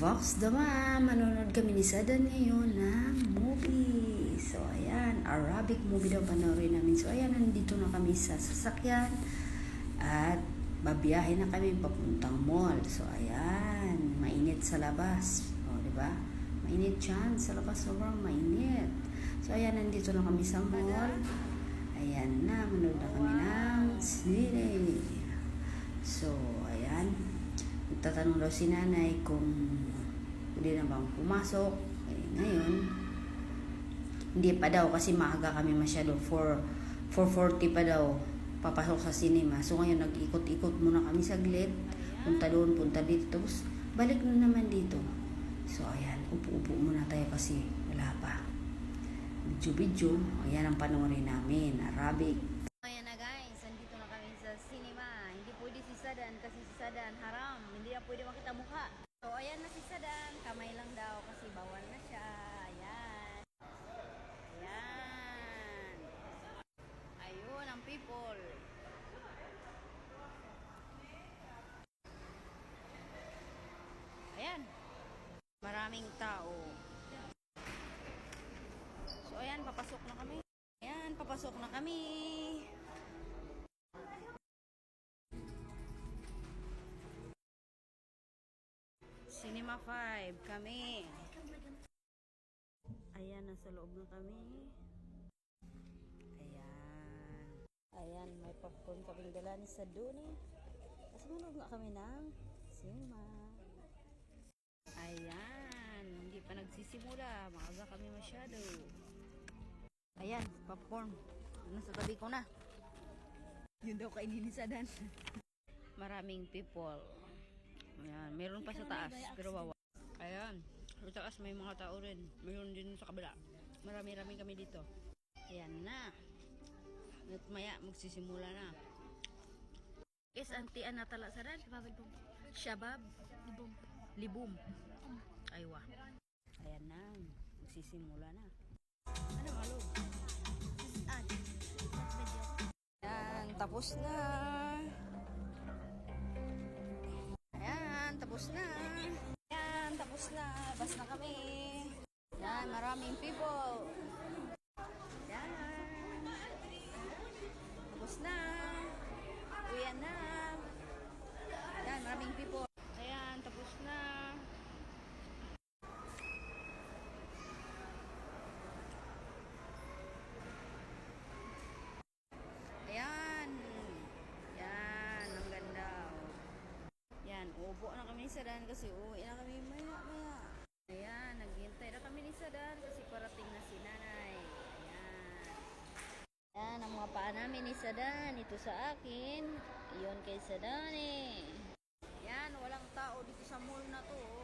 Vox Dama, manonood kami ni Sadan ngayon ng movie. So, ayan, Arabic movie daw panoorin namin. So, ayan, nandito na kami sa sasakyan. At babiyahe na kami papuntang mall. So, ayan, mainit sa labas. O, di ba? Mainit dyan. Sa labas, sobrang mainit. So, ayan, nandito na kami sa mall. Ayan na, manood na kami ng sine. So, ayan. Nagtatanong daw si nanay kung pwede na bang pumasok. Eh, ngayon, hindi pa daw kasi maaga kami masyado. 4, 4.40 pa daw papasok sa cinema. So ngayon, nag-ikot-ikot muna kami saglit. Punta doon, punta dito. Tapos, balik na naman dito. So, ayan, upo-upo muna tayo kasi wala pa. Video-video, ayan ang panoorin namin. Arabic. Ayan na guys, andito na kami sa cinema. Hindi pwede si Sadan kasi si Sadan haram. Hindi na pwede makita mukha. So ayan na si Sadan, kamay lang daw kasi bawal na siya. Ayan. Ayan. Ayun ang people. Ayan. Maraming tao. So ayan, papasok na kami. Ayan, papasok na kami. Cinema 5 kami. Ayan, nasa loob na kami. Ayan. Ayan, may popcorn kaming dala ni Saduni. Kasi manood nga kami ng cinema. Ayan, hindi pa nagsisimula. Maaga kami masyado. Ayan, popcorn. Nasa tabi ko na. Yun daw kainin ni Sadan. Maraming people. Ayan, meron pa sa taas, pero wawa. Ayan, sa taas may mga tao rin. Meron din sa kabila. Marami-rami kami dito. Ayan na. At maya, magsisimula na. Yes, auntie, ana tala Sadan? Shabab. Shabab? Libum. Libum. Aywa. Ayan na. Magsisimula na. Ano, malo? Ayan, tapos na. Tapos na. Ayan, tapos na. Bas na kami. Ayan, maraming people. Ayan. Tapos na. Uyan na. Ayan, maraming people. Ayan, tapos na. Ayan. Yan, ang ganda. oh. Yan, ubo na kami ni Sadan kasi uuwi na kami maya maya. Ayan, naghihintay na kami ni Sadan kasi parating na si nanay. Ayan. Yan, ang mga paa namin ni Sadan. Ito sa akin. Iyon kay Sadan eh. Yan, walang tao dito sa mall na to. oh.